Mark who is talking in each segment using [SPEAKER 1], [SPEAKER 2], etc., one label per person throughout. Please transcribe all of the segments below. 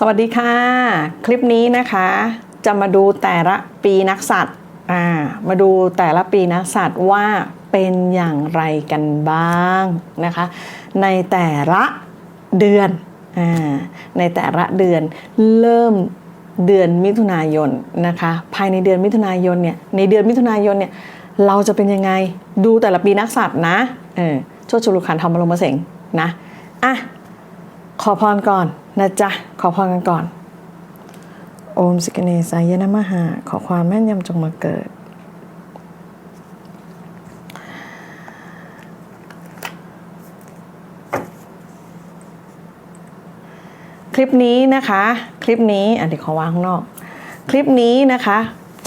[SPEAKER 1] สวัสดีค่ะ คลิปนี้นะคะจะมาดูแต่ละปีนักสัตว์อ่ามาดูแต่ละปีนักสัตว์ว่าเป็นอย่างไรกันบ้างนะคะ ในแต่ละเดือนอ่าในแต่ละเดือนเริ่มเดือนมิถุนายนนะคะภายในเดือนมิถุนายนเนี่ยในเดือนมิถุนายนเนี่ยเราจะเป็นยังไงดูแต่ละปีนักสัตว์นะเออโชคชุลุขันธรรมลงมาเสงนะอะขอพรก่อนนะจ๊ะ ขอพรกันก่อน โอมสิกเนสายนะมหา ขอความแม่นยำจงมาเกิด คลิปนี้นะคะ คลิปนี้อะเดี๋ยวขอวางข้างนอก คลิปนี้นะคะ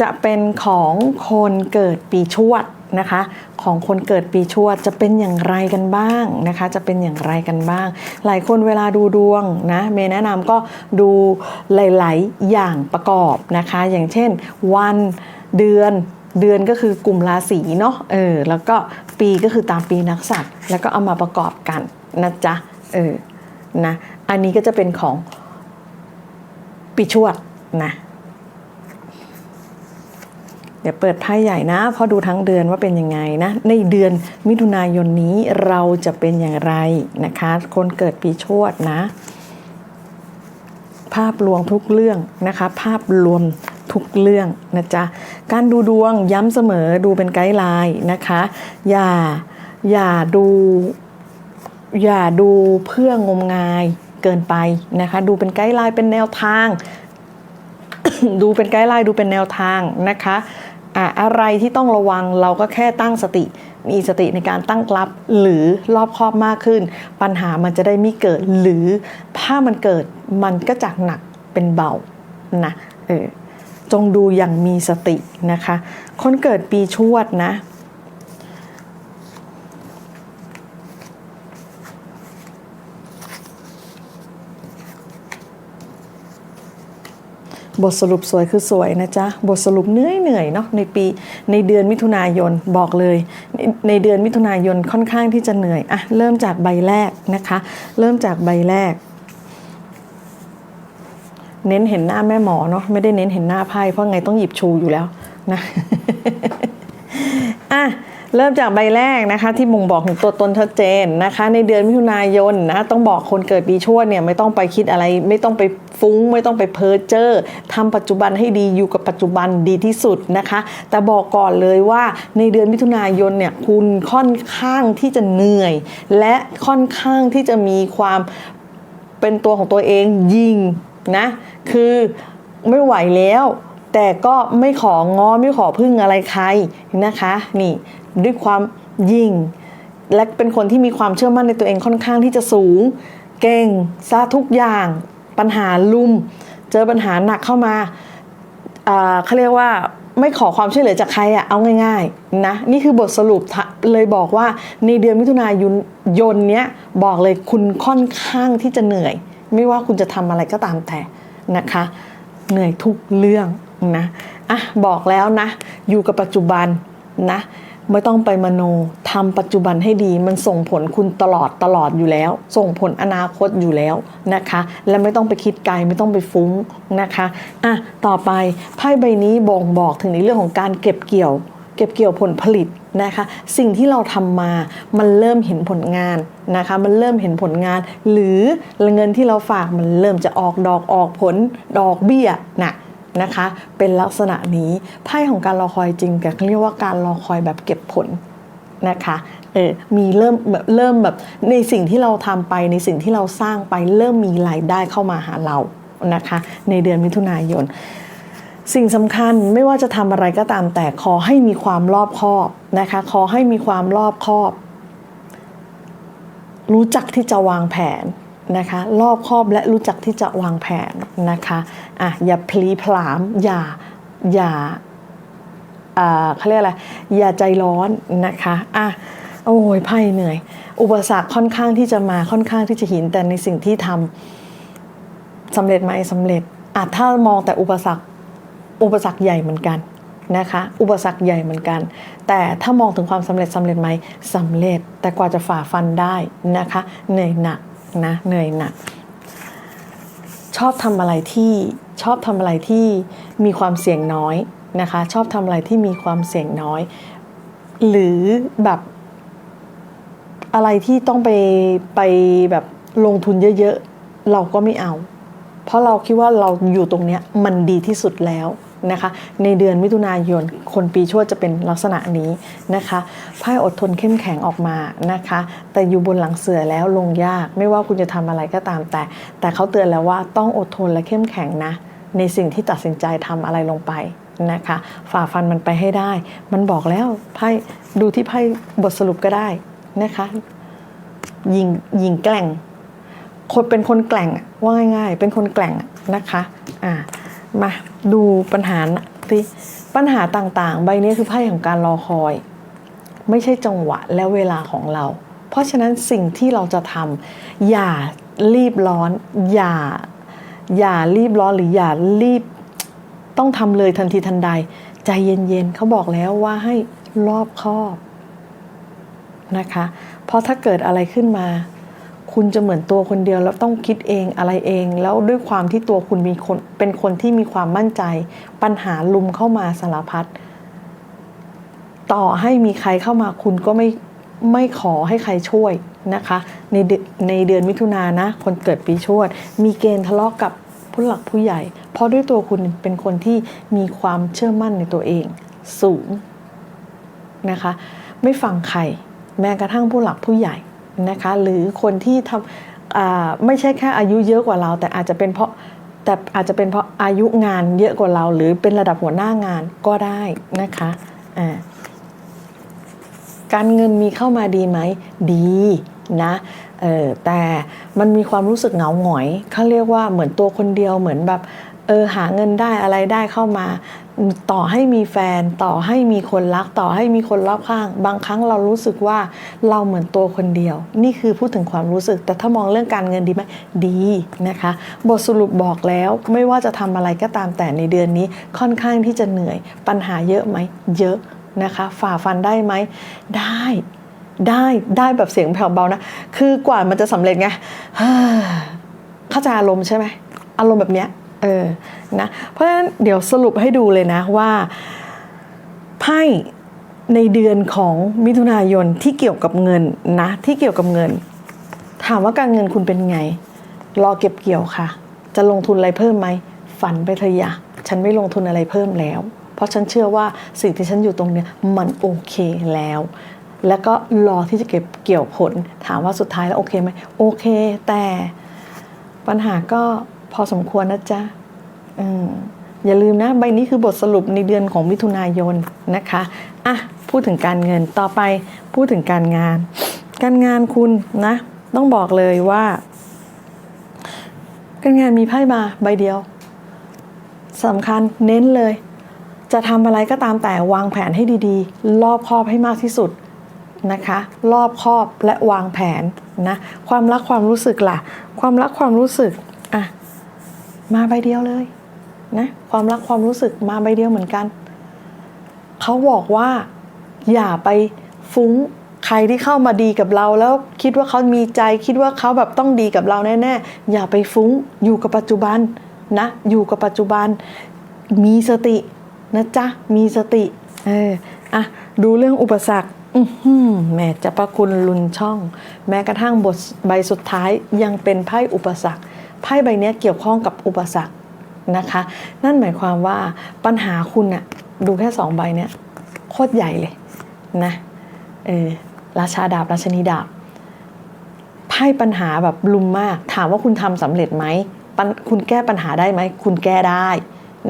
[SPEAKER 1] จะเป็นของคนเกิดปีชวด นะคะ ของคนเกิดปีชวดจะเป็นอย่างไรกันบ้างนะคะ จะเป็นอย่างไรกันบ้าง หลายคนเวลาดูดวงนะเมย์แนะนำก็ดูหลาย ๆ อย่างประกอบนะคะ อย่างเช่น วันเดือนเดือนก็คือกลุ่มราศีเนาะเออแล้วก็ปีก็คือตามปีนักสัตว์แล้วก็เอามาประกอบกันนะจ๊ะเออนะอันนี้ก็จะเป็นของปีชวดนะ เดี๋ยวเปิดไพ่ใหญ่นะ เพราะดูทั้งเดือนว่าเป็นยังไงนะ ในเดือนมิถุนายนนี้เราจะเป็นอย่างไรนะคะ คนเกิดปีชวดนะ ภาพรวมทุกเรื่องนะคะ ภาพรวมทุกเรื่องนะจ๊ะ การดูดวงย้ำเสมอดูเป็นไกด์ไลน์นะคะ อย่าอย่าดูอย่าดูเพื่องมงายเกินไปนะคะ ดูเป็นไกด์ไลน์เป็นแนวทาง ดูเป็นไกด์ไลน์ดูเป็นแนวทางนะคะ อะอะไรที่ต้องระวังเราก็แค่ตั้งสติ มีสติในการตั้งรับหรือรอบคอบมากขึ้น ปัญหามันจะได้ไม่เกิดหรือถ้ามันเกิดมันก็จากหนักเป็นเบานะเออจงดูอย่างมีสตินะคะ คนเกิดปีชวดนะ บทสรุปสวยคือสวยนะจ๊ะ บทสรุปเหนื่อยเหนื่อยเนาะในปีในเดือนมิถุนายนบอกเลยในในเดือนมิถุนายนค่อนข้างที่จะเหนื่อยอะเริ่มจากใบแรกนะคะ เริ่มจากใบแรก เน้นเห็นหน้าแม่หมอเนาะไม่ได้เน้นเห็นหน้าไพ่เพราะไงต้องหยิบชูอยู่แล้วนะอะ เริ่มจากใบแรกนะคะ ที่บ่งบอกถึงตัวตนชัดเจนนะคะ ในเดือนมิถุนายนนะต้องบอกคนเกิดปีชวดเนี่ยไม่ต้องไปคิดอะไร ไม่ต้องไปฟุ้ง ไม่ต้องไปเพ้อเจ้อทำปัจจุบันให้ดีอยู่กับปัจจุบันดีที่สุดนะคะ แต่บอกก่อนเลยว่าในเดือนมิถุนายนเนี่ยคุณค่อนข้างที่จะเหนื่อย และค่อนข้างที่จะมีความเป็นตัวของตัวเองยิงนะคือไม่ไหวแล้ว ก็ไม่ของ้อไม่ขอพึ่งอะไรใครนะคะ นี่ด้วยความยิ่ง และเป็นคนที่มีความเชื่อมั่นในตัวเองค่อนข้างที่จะสูง เก่งซะทุกอย่างปัญหาลุม เจอปัญหาหนักเข้ามาเขาเรียกว่าไม่ขอความช่วยเหลือจากใครอะเอาง่ายๆนะนี่คือบทสรุปเลยบอกว่าในเดือนมิถุนายนยนเนี้ยบอกเลยคุณค่อนข้างที่จะเหนื่อย ไม่ว่าคุณจะทำอะไรก็ตามแต่นะคะ เหนื่อยทุกเรื่อง นะอะบอกแล้วนะ อยู่กับปัจจุบันนะ ไม่ต้องไปมโนทำปัจจุบันให้ดี มันส่งผลคุณตลอดตลอดอยู่แล้ว ส่งผลอนาคตอยู่แล้วนะคะ และไม่ต้องไปคิดไกลไม่ต้องไปฟุ้งนะคะอะต่อไปไพ่ใบนี้บ่งบอกถึงในเรื่องของการเก็บเกี่ยว เก็บเกี่ยวผลผลิตนะคะสิ่งที่เราทำมามันเริ่มเห็นผลงานนะคะมันเริ่มเห็นผลงาน หรือเงินที่เราฝากมันเริ่มจะออกดอกออกผลดอกเบี้ยนะ นะคะ เป็นลักษณะนี้ไพ่ของการรอคอยจริงแต่เขาเรียกว่าการรอคอยแบบเก็บผลนะคะเออมีเริ่มแบบเริ่มแบบในสิ่งที่เราทำไปในสิ่งที่เราสร้างไปเริ่มมีรายได้เข้ามาหาเรานะคะ ในเดือนมิถุนายน สิ่งสำคัญไม่ว่าจะทำอะไรก็ตามแต่ขอให้มีความรอบคอบนะคะ ขอให้มีความรอบคอบ รู้จักที่จะวางแผน นะคะ รอบคอบและรู้จักที่จะวางแผนนะคะอะอย่าพลีพลาม อย่าอย่าอ่าเขาเรียกอะไรอย่าใจร้อนนะคะอะโอ้ยไพ่เหนื่อย อุปสรรคค่อนข้างที่จะมาค่อนข้างที่จะหินแต่ในสิ่งที่ทำสำเร็จไหมสำเร็จอาจถ้ามองแต่อุปสรรคอุปสรรคใหญ่เหมือนกันนะคะอุปสรรคใหญ่เหมือนกัน แต่ถ้ามองถึงความสำเร็จสำเร็จไหมสำเร็จแต่กว่าจะฝ่าฟันได้นะคะเหนื่อยหนัก นะเหนื่อยหนัก ชอบทำอะไรที่ชอบทำอะไรที่มีความเสี่ยงน้อยนะคะ ชอบทำอะไรที่มีความเสี่ยงน้อย หรือแบบอะไรที่ต้องไปไปแบบลงทุนเยอะๆ เราก็ไม่เอา เพราะเราคิดว่าเราอยู่ตรงเนี้ยมันดีที่สุดแล้ว นะคะ ในเดือนมิถุนายน คนปีชวดจะเป็นลักษณะนี้นะคะไพ่อดทนเข้มแข็งออกมานะคะ แต่อยู่บนหลังเสือแล้วลงยาก ไม่ว่าคุณจะทำอะไรก็ตามแต่ แต่เขาเตือนแล้วว่าต้องอดทนและเข้มแข็งนะ ในสิ่งที่ตัดสินใจทำอะไรลงไปนะคะฝ่าฟันมันไปให้ได้ มันบอกแล้วไพ่ดูที่ไพ่บทสรุปก็ได้นะคะยิงยิงแกล่ง คนเป็นคนแกล่งว่าง่ายๆ เป็นคนแกล่งนะคะอ่า มาดูปัญหาที่ปัญหาต่างๆ ใบนี้คือไพ่ของการรอคอย ไม่ใช่จังหวะและเวลาของเรา เพราะฉะนั้นสิ่งที่เราจะทำอย่ารีบร้อน อย่า อย่ารีบร้อนหรืออย่ารีบต้องทำเลยทันทีทันใด ใจเย็นๆเขาบอกแล้วว่าให้รอบคอบนะคะ เพราะถ้าเกิดอะไรขึ้นมา คุณจะเหมือนตัวคนเดียวแล้วต้องคิดเองอะไรเอง แล้วด้วยความที่ตัวคุณมีคนเป็นคนที่มีความมั่นใจ ปัญหาลุมเข้ามาสารพัดต่อให้มีใครเข้ามาคุณก็ไม่ไม่ขอให้ใครช่วยนะคะ ในเดือนในเดือนมิถุนายนนะ คนเกิดปีชวด มีเกณฑ์ทะเลาะกับผู้หลักผู้ใหญ่ เพราะด้วยตัวคุณเป็นคนที่มีความเชื่อมั่นในตัวเอง สูงนะคะ ไม่ฟังใครแม้กระทั่งผู้หลักผู้ใหญ่ นะคะหรือคนที่ทำไม่ใช่แค่อายุเยอะกว่าเรา แต่อาจจะเป็นเพราะแต่อาจจะเป็นเพราะอายุงานเยอะกว่าเรา หรือเป็นระดับหัวหน้างานก็ได้นะคะการเงินมีเข้ามาดีไหมดีนะแต่มันมีความรู้สึกเหงาหงอยเขาเรียกว่าเหมือนตัวคนเดียวเหมือนแบบ เออหาเงินได้อะไรได้เข้ามา ต่อให้มีแฟน ต่อให้มีคนรัก ต่อให้มีคนรอบข้าง บางครั้งเรารู้สึกว่าเราเหมือนตัวคนเดียว นี่คือพูดถึงความรู้สึก แต่ถ้ามองเรื่องการเงินดีไหมดีนะคะ บทสรุปบอกแล้วไม่ว่าจะทำอะไรก็ตามแต่ในเดือนนี้ค่อนข้างที่จะเหนื่อย ปัญหาเยอะไหมเยอะนะคะ ฝ่าฟันได้ไหมได้ได้ได้แบบเสียงแผ่วเบานะ คือกว่ามันจะสำเร็จไงเฮ้อเข้าใจอารมณ์ใช่ไหมอารมณ์แบบเนี้ย เออนะเพราะฉะนั้นเดี๋ยวสรุปให้ดูเลยนะว่าไพ่ในเดือนของมิถุนายนที่เกี่ยวกับเงินนะที่เกี่ยวกับเงิน ถามว่าการเงินคุณเป็นไง รอเก็บเกี่ยวค่ะ จะลงทุนอะไรเพิ่มไหมฝันไปเถอะอย่าฉันไม่ลงทุนอะไรเพิ่มแล้ว เพราะฉันเชื่อว่าสิ่งที่ฉันอยู่ตรงเนี้ยมันโอเคแล้ว แล้วก็รอที่จะเก็บเกี่ยวผล ถามว่าสุดท้ายแล้วโอเคไหมโอเค แต่ปัญหาก็พอสมควรนะจ๊ะ อย่าลืมนะ ใบนี้คือบทสรุปในเดือนของมิถุนายนนะคะอะพูดถึงการเงินต่อไปพูดถึงการงาน การงานคุณนะ ต้องบอกเลยว่า การงานมีไพ่มาใบเดียวสำคัญเน้นเลย จะทำอะไรก็ตามแต่วางแผนให้ดีๆ รอบคอบให้มากที่สุดนะคะ รอบคอบและวางแผนนะความรักความรู้สึกล่ะ ความรักความรู้สึกอะมาใบเดียวเลย นะความรักความรู้สึกมาใบเดียวเหมือนกัน เขาบอกว่าอย่าไปฟุ้งใครที่เข้ามาดีกับเราแล้วคิดว่าเขามีใจคิดว่าเขาแบบต้องดีกับเราแน่ๆ อย่าไปฟุ้งอยู่กับปัจจุบันนะ อยู่กับปัจจุบัน มีสตินะจ๊ะ มีสติ เอออะดูเรื่องอุปสรรคอือหือแม่จะประคุณลุนช่อง แม้กระทั่งบทใบสุดท้ายยังเป็นไพ่อุปสรรคไพ่ใบนี้เกี่ยวข้องกับอุปสรรค นะคะ นั่นหมายความว่าปัญหาคุณอะดูแค่สองใบเนี้ยโคตรใหญ่เลยนะเออราชาดาบ ราชนีดาบไพ่ปัญหาแบบลุมมาก ถามว่าคุณทำสำเร็จไหมคุณแก้ปัญหาได้ไหม คุณแก้ได้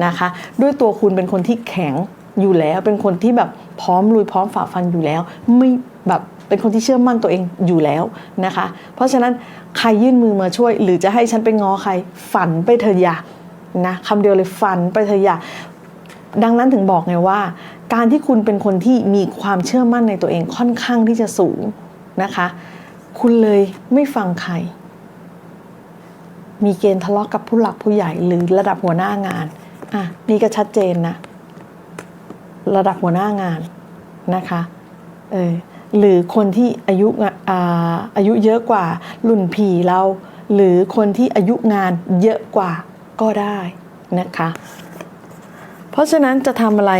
[SPEAKER 1] นะคะ ด้วยตัวคุณเป็นคนที่แข็งอยู่แล้ว เป็นคนที่แบบพร้อมลุยพร้อมฝ่าฟันอยู่แล้ว ไม่แบบเป็นคนที่เชื่อมั่นตัวเองอยู่แล้วนะคะ เพราะฉะนั้นใครยื่นมือมาช่วย หรือจะให้ฉันไปง้อใครฝันไปเถอะอย่า นะคำเดียวเลยฝันไปเถอะอย่าดังนั้นถึงบอกไงว่า การที่คุณเป็นคนที่มีความเชื่อมั่นในตัวเองค่อนข้างที่จะสูงนะคะ คุณเลยไม่ฟังใคร มีเกณฑ์ทะเลาะกับผู้หลักผู้ใหญ่หรือระดับหัวหน้างานอะนี่ก็ชัดเจนนะ ระดับหัวหน้างานนะคะเออหรือคนที่อายุอาอายุเยอะกว่ารุ่นพี่เรา หรือคนที่อายุงานเยอะกว่า ก็ได้นะคะ เพราะฉะนั้นจะทำอะไร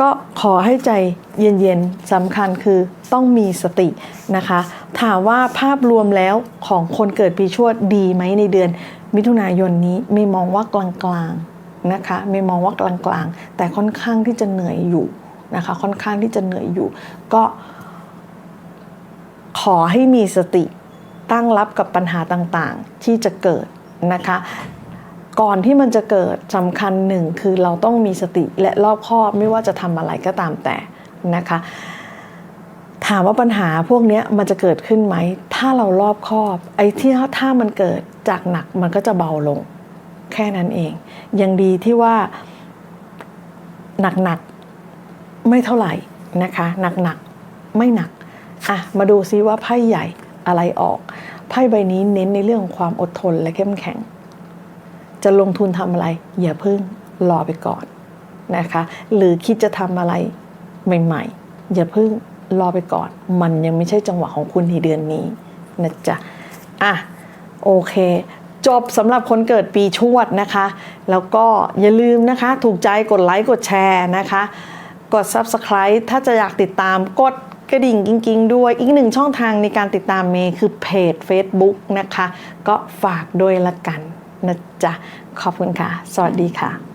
[SPEAKER 1] ก็ขอให้ใจเย็นๆสำคัญคือต้องมีสตินะคะ ถามว่าภาพรวมแล้วของคนเกิดปีชวดดีไหมในเดือน มิถุนายนนี้ไม่มองว่ากลางๆนะคะไม่มองว่ากลางๆ แต่ค่อนข้างที่จะเหนื่อยอยู่นะคะ ค่อนข้างที่จะเหนื่อยอยู่ ก็ขอให้มีสติตั้งรับกับปัญหาต่างๆ ที่จะเกิดนะคะ ก่อนที่มันจะเกิดสำคัญหนึ่งคือเราต้องมีสติและรอบคอบไม่ว่าจะทำอะไรก็ตามแต่นะคะ ถามว่าปัญหาพวกนี้มันจะเกิดขึ้นไหม ถ้าเรารอบคอบไอ้ที่ถ้ามันเกิดจากหนักมันก็จะเบาลง แค่นั้นเอง ยังดีที่ว่าหนักๆไม่เท่าไหร่นะคะหนักๆไม่หนักอะมาดูซิว่าไพ่ใหญ่อะไรออก ไพ่ใบนี้เน้นในเรื่องความอดทนและเข้มแข็ง จะลงทุนทำอะไร อย่าเพิ่งรอไปก่อนนะคะ หรือคิดจะทำอะไรใหม่ๆ อย่าเพิ่งรอไปก่อน มันยังไม่ใช่จังหวะของคุณในเดือนนี้นะจ๊ะอะโอเค จบสำหรับคนเกิดปีชวดนะคะ แล้วก็อย่าลืมนะคะ ถูกใจกดไลค์กดแชร์นะคะ กด Subscribe ถ้าจะอยากติดตามกดกระดิ่งกิ้งๆ ด้วยอีกหนึ่งช่องทางในการติดตามเมย์คือเพจ Facebook นะคะ ก็ฝากด้วยละกัน นะจ๊ะ ขอบคุณค่ะ สวัสดีค่ะ